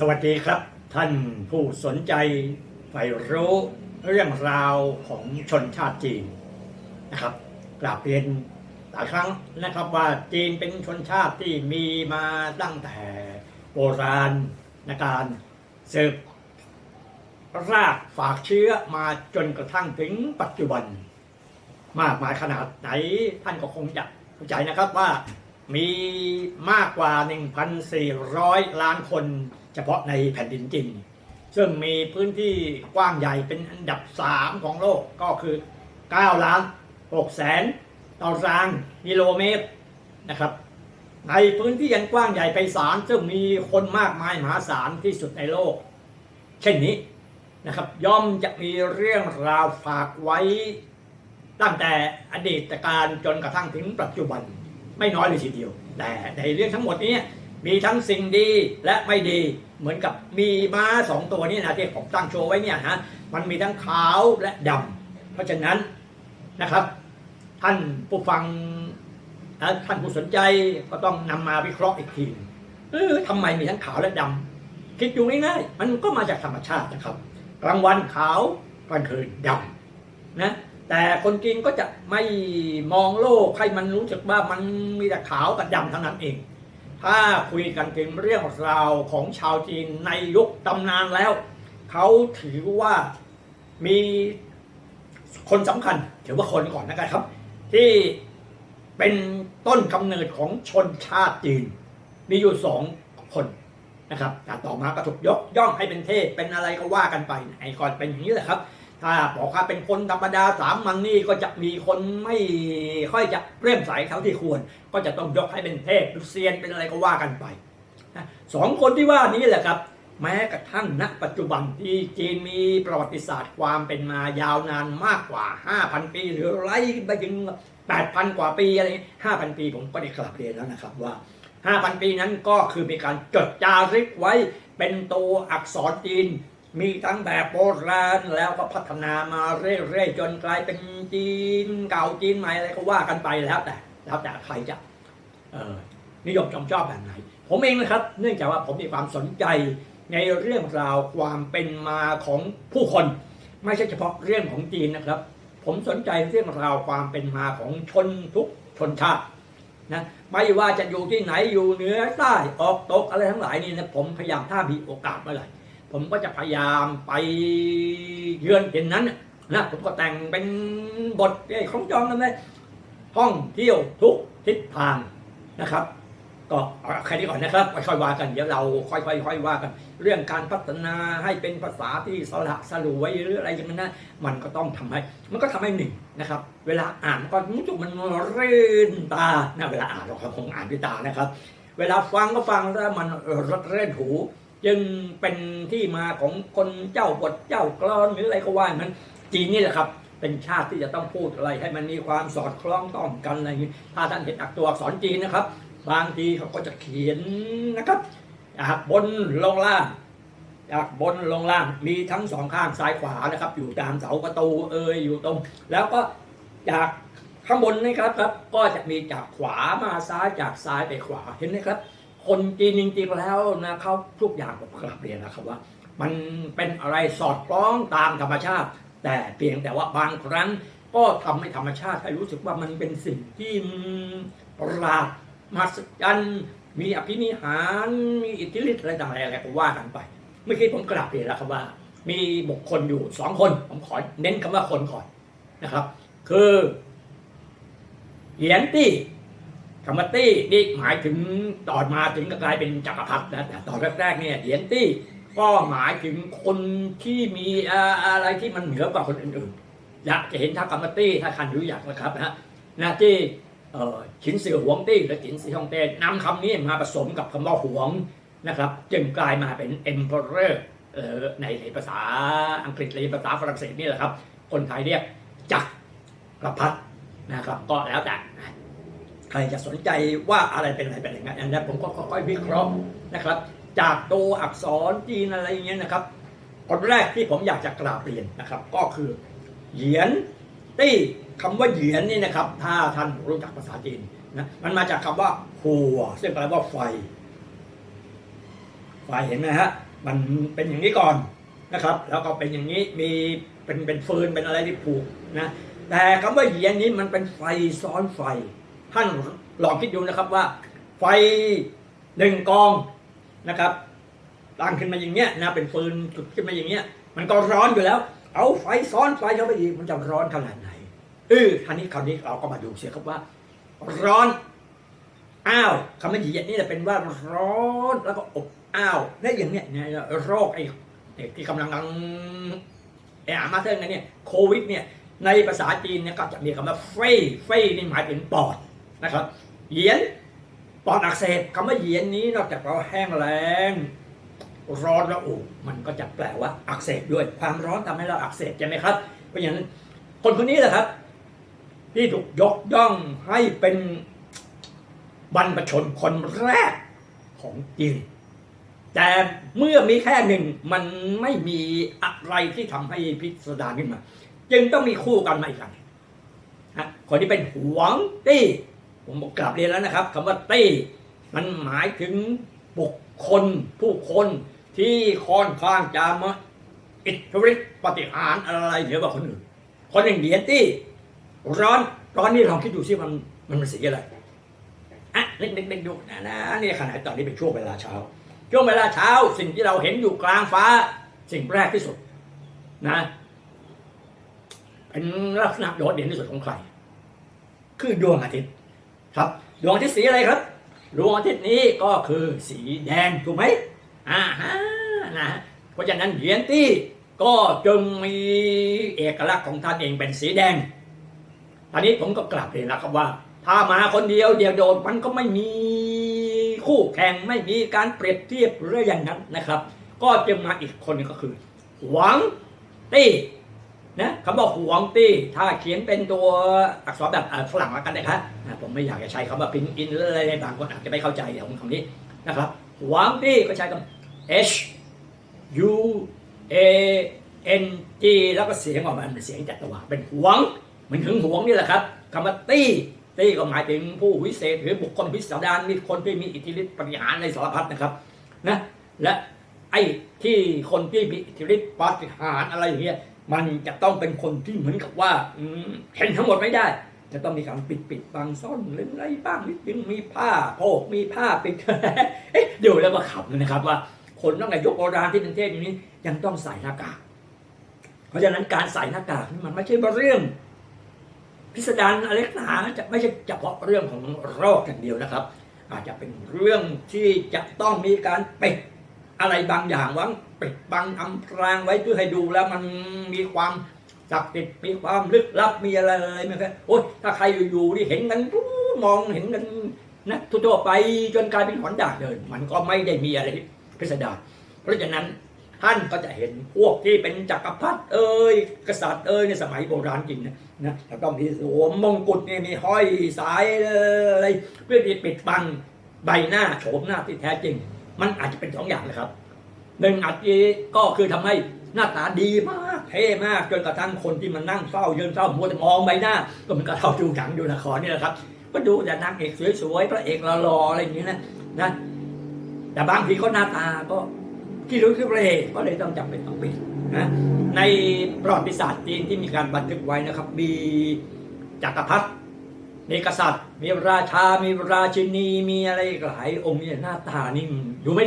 สวัสดีครับ ท่านผู้สนใจใฝ่รู้เรื่องราวของชนชาติจีนนะครับกราบเรียนหลายครั้งนะครับว่าจีนเป็นชนชาติที่มีมาตั้งแต่โบราณนการสืบรากฝากเชื้อมาจนกระทั่งถึงปัจจุบัน มากมายขนาดไหนท่านก็คงจะเข้าใจนะครับว่ามีมากกว่า 1,400 ล้านคน ฉพาะในแผ่นดินจีนซึ่งมีพื้นที่กว้างใหญ่เป็นอันดับ 3 ของโลกก็คือ 9 ล้าน6แสนตารางกิโลเมตรนะครับ ในพื้นที่ยันกว้างใหญ่ไพศาลซึ่งมีคนมากมายมหาศาลที่สุดในโลก เช่นนี้นะครับย่อมจะมีเรื่องราวฝากไว้ ตั้งแต่อดีตการจนกระทั่งถึงปัจจุบันไม่น้อยเลยทีเดียว แต่ในเรื่องทั้งหมดนี้มีทั้งสิ่งดีและไม่ดี เหมือนกับมีม้าสองตัวนี้นะที่ผมตั้งโชว์ไว้เนี่ยนะมันมีทั้งขาวและดำเพราะฉะนั้นนะครับ ท่านผู้ฟังท่านผู้สนใจก็ต้องนำมาวิเคราะห์อีกทีเออทำไมมีทั้งขาวและดำคิดอยู่ง่ายๆมันก็มาจากธรรมชาตินะครับ กลางวันขาวกลางคืนดำนะแต่คนจีนก็จะไม่มองโลกให้มันรู้สึกว่ามันมีแต่ขาวกับดำเท่านั้นเอง ถ้าคุยกันถึงเรื่องราวของชาวจีนในยุคตำนานแล้ว เขาถือว่ามีคนสำคัญถือว่าคนก่อนนะครับ ที่เป็นต้นกำเนิดของชนชาติจีน มีอยู่สองคนนะครับแต่ต่อมาก็ถูกยกย่องให้เป็นเทพเป็นอะไรก็ว่ากันไปไอ้ก่อนเป็นอย่างนี้แหละครับ ถ้าบอกว่าเป็นคนธรรมดาสามัญนี่ก็จะมีคนไม่ค่อยจะเริ่มใสเท่าที่ควร ก็จะต้องยกให้เป็นเทพหรือเซียนเป็นอะไรก็ว่ากันไปสองคนที่ว่านี้แหละครับแม้กระทั่งณปัจจุบันที่จีนมีประวัติศาสตร์ความเป็นมายาวนานมากกว่า 5,000 ปี หรือไล่ไปถึง 8,000 กว่าปีอะไร5,000ปีผมก็ได้กลับเรียนแล้วนะครับว่า 5,000 ปีนั้นก็คือมีการจดจารึกไว้เป็นตัวอักษรจีน มีทั้งแบบโบราณแล้วก็พัฒนามาเรื่อยๆจนกลายเป็นจีนเก่าจีนใหม่อะไรก็ว่ากันไปแล้วแต่แล้วแต่ใครจะนิยมชมชอบแบบไหน ผมเองนะครับ เนื่องจากว่าผมมีความสนใจในเรื่องราวความเป็นมาของผู้คน ไม่ใช่เฉพาะเรื่องของจีนนะครับ ผมสนใจเรื่องราวความเป็นมาของชนทุกชนชาตินะไม่ว่าจะอยู่ที่ไหนอยู่เหนือใต้ออกตกอะไรทั้งหลายนี่นะผมพยายามถ้ามีโอกาสเมื่อไหร่ ผมก็จะพยายามไปเยือนเห็นนั้นนะผมก็แต่งเป็นบทไอ้ของจองนั่นเลยท่องเที่ยวทุกทิศทางนะครับ ก็แค่นี้ก่อนนะครับค่อยๆว่ากันเดี๋ยวเราค่อยๆค่อยๆว่ากัน เรื่องการพัฒนาให้เป็นภาษาที่สละสลวยหรืออะไรอย่างนั้นนะมันก็ต้องทำให้ มันก็ทำให้หนึ่งนะครับ เวลาอ่านก็รู้สึกมันรื่นตานะเวลาอ่านเราคงอ่านด้วยตานะครับ เวลาฟังก็ฟังแล้วมันรดเร่นหู จึงเป็นที่มาของคนเจ้าบทเจ้ากลอนหรืออะไรก็ว่าอย่างนั้นจีนนี่แหละครับเป็นชาติที่จะต้องพูดอะไรให้มันมีความสอดคล้องต้องกันอะไรอย่างนี้ถ้าท่านเห็นอักตัวอักษรจีนนะครับ บางทีเขาก็จะเขียนนะครับจากบนลงล่างจากบนลงล่างมีทั้งสองข้างซ้ายขวานะครับ อยู่ตามเสาประตูเอยอยู่ตรง แล้วก็จากข้างบนนี่ครับครับ ก็จะมีจากขวามาซ้ายจากซ้ายไปขวาเห็นไหมครับ คนจีนจริงๆแล้วนะเขาทุกอย่างผมกลับเรียนนะครับว่า มันเป็นอะไรสอดคล้องตามธรรมชาติ แต่เพียงแต่ว่าบางครั้งก็ทำให้ธรรมชาติให้รู้สึกว่ามันเป็นสิ่งที่ประหลาดมหัศจรรย์มีอภินิหารมีอิทธิฤทธิ์อะไรต่างๆอะไรก็ว่ากันไปเมื่อกี้ผมกลับเรียนแล้วครับว่า มีบุคคลอยู่สองคน ผมขอเน้นคำว่าคนก่อนนะครับ คือเหยียนตี้ คำว่าตี้นี่หมายถึงต่อมาถึงก็กลายเป็นจักรพรรดินะแต่ตอนแรกๆเนี่ยเหยียนตี้ก็หมายถึงคนที่มีอะไรที่มันเหนือกว่าคนอื่นๆอยากจะเห็นท่าคำว่าตี้ถ้าคันรู้อยากนะครับนะฮะที่เออขินเสือหวงตี้หรือฉินซีฮองเต้นำคำนี้มาผสมกับคำว่าหวงนะครับ จึงกลายมาเป็น emperor เอ่อในภาษาอังกฤษหรือภาษาฝรั่งเศสนี่แหละครับ คนไทยเรียกจักรพรรดินะครับก็แล้วแต่ ใครจะสนใจว่าอะไรเป็นอะไรเป็นอยังไงอันนี้ผมก็ค่อยๆวิเคราะห์นะครับ จากตัวอักษรจีนอะไรอย่างเงี้ยนะครับคนแรกที่ผมอยากจะกราบเรียนนะครับ ก็คือเหยียนตี้คำว่าเหยียนนี่นะครับ ถ้าท่านรู้จักภาษาจีนนะมันมาจากคำว่าหัว ซึ่งแปลว่าไฟ ไฟเห็นไหมฮะมันเป็นอย่างนี้ก่อนนะครับ แล้วก็เป็นอย่างนี้มีเป็นเป็นฟืนเป็นอะไรที่ผูกนะแต่คำว่าเหยียนนี้มันเป็นไฟซ้อนไฟ ท่านลองคิดดูนะครับว่า ไฟหนึ่งกองนะครับตั้งขึ้นมาอย่างเงี้ยนะเป็นฟืนจุดขึ้นมาอย่างเงี้ย มันก็ร้อนอยู่แล้ว เอาไฟซ้อนไฟเข้าไปอีกมันจะร้อนขนาดไหนเออท่านี้คราวนี้เราก็มาดูเสียครับว่า ร้อนอ้าวคำว่าเหยียดนี่แหละเป็นว่าร้อนแล้วก็อบอ้าวและอย่างเนี้ยเนี่ยโรคไอ้ไอ้ที่กำลังไอ้อามาเทิงกันเนี่ยโควิดเนี่ยในภาษาจีนเนี่ยก็จะมีคำว่าเฟยเฟยนี่หมายถึงปอด นะครับเหยียนปอดอักเสบคำว่าเหยียนนี้นอกจากเราแห้งแล้งร้อนระอุมันก็จะแปลว่าอักเสบด้วย ความร้อนทำให้เราอักเสบใช่ไหมครับ เพราะฉะนั้นคนคนนี้แหละครับ ที่ถูกยกย่องให้เป็นบรรพชนคนแรกของจีนแต่เมื่อมีแค่หนึ่งมันไม่มีอะไรที่ทำให้พิสดารขึ้นมา จึงต้องมีคู่กันมาอีกอันฮะคนที่เป็นหวงตี้ ผมบอกกลับเรียนแล้วนะครับคำว่าตี้มันหมายถึงบุคคลผู้คนที่ค่อนข้างจะมาอิทธิฤทธิปฏิหารอะไรเหนือกว่าคนอื่น คนอย่างเหรียญตี้ร้อนร้อนนี่ลองคิดดูสิมันมันเป็นสีอะไรอะเล็กๆดูนะนะนี่ขนาดตอนนี้เป็นช่วงเวลาเช้า ช่วงเวลาเช้าสิ่งที่เราเห็นอยู่กลางฟ้า สิ่งแรกที่สุดนะเป็นลักษณะโดดเด่นที่สุดของใคร คือดวงอาทิตย์ ครับดวงอาทิตย์สีอะไรครับดวงอาทิตย์นี้ก็คือสีแดงถูกไหมอ่าฮะนะเพราะฉะนั้นเหรียญตี้ก็จึงมีเอกลักษณ์ของท่านเองเป็นสีแดงตอนนี้ผมก็กลับเรียนแล้วครับว่า ถ้ามาคนเดียวเดียวโดดมันก็ไม่มีคู่แข่งไม่มีการเปรียบเทียบหรืออย่างนั้นนะครับ ก็จะมาอีกคนก็คือ หวังตี้ นะคำว่าหวงตี้ถ้าเขียนเป็นตัวอักษรแบบฝรั่งละกันนะครับอ่าผมไม่อยากจะใช้คำว่าพินอินหรือะไรบางคนอาจจะไม่เข้าใจเดี๋ยวผมคำนี้นะครับหวังตี้ก็ใช้คำ H U A N G แล้วก็เสียงออกมาเป็นเสียงจัตวาเป็นหวงเหมือนถึงหวงนี่แหละครับคำว่าตี้ตี้ก็หมายถึงผู้วิเศษหรือบุคคลพิสดารมีคนที่มีอิทธิฤทธิ์ปฏิหารในสารพัดนะครับนะและไอ้ที่คนที่มีอิทธิฤทธิ์ปฏิหารอะไรอย่างเงี้ย มันจะต้องเป็นคนที่เหมือนกับว่าอืเห็นทั้งหมดไม่ได้ จะต้องมีการปิดปิดบางซ่อนเล่นอะไรบ้างนิดนึงมีผ้าโพกมีผ้าปิดเอ๊ะดูแล้วก็ขำนะครับว่า คนตั้งแต่ยุคโบราณที่เป็นเทพอย่างนี้ ยังต้องใส่หน้ากากเพราะฉะนั้นการใส่หน้ากากนี่มันไม่ใช่เรื่อง พิสดารอะไรหนาจะไม่ใช่เฉพาะเรื่องของโรคอย่างเดียวนะครับ อาจจะเป็นเรื่องที่จะต้องมีการปิด อะไรบางอย่างวังปิดบังอำพรางไว้เพื่อให้ดูแล้วมันมีความศักดิ์สิทธิ์มีความลึกลับมีอะไรอะไรไมครับโอ้ยถ้าใครอยู่ๆนี่เห็นกันมองเห็นกันนะทั่วๆไปจนกลายเป็นขวัญดาเดินมันก็ไม่ได้มีอะไรพิสดารเพราะฉะนั้นท่านก็จะเห็นพวกที่เป็นจักรพรรดิเอ่ยกษัตริย์เอ่ยในสมัยโบราณจริงนะนะแล้วก็มีสวมมงกุฎนี่มีห้อยสายอะไรเพื่อที่ปิดบังใบหน้าโฉมหน้าที่แท้จริง มันอาจจะเป็นสองอย่างนะครับหนึ่งอาจจะก็คือทำให้หน้าตาดีมากเท่มากจนกระทั่งคนที่มันนั่งเฝ้ายืนเฝ้ามัวแต่มองใบหน้า ก็มันก็เราดูหนังดูละครนี่แหละครับ ก็ดูแต่นางเอกสวยๆพระเอกหล่อๆอะไรอย่างนี้นะนะแต่บางทีก็หน้าตาก็ที่รู้คือพระเรก็เลยต้องจำเป็นต้องปิดนะในประวัติศาสตร์จีนที่มีการบันทึกไว้นะครับ มีจักรพรรดิมีกษัตริย์ มีราชา มีราชินีมีอะไรหลายองค์เนี่ยหน้าตานี่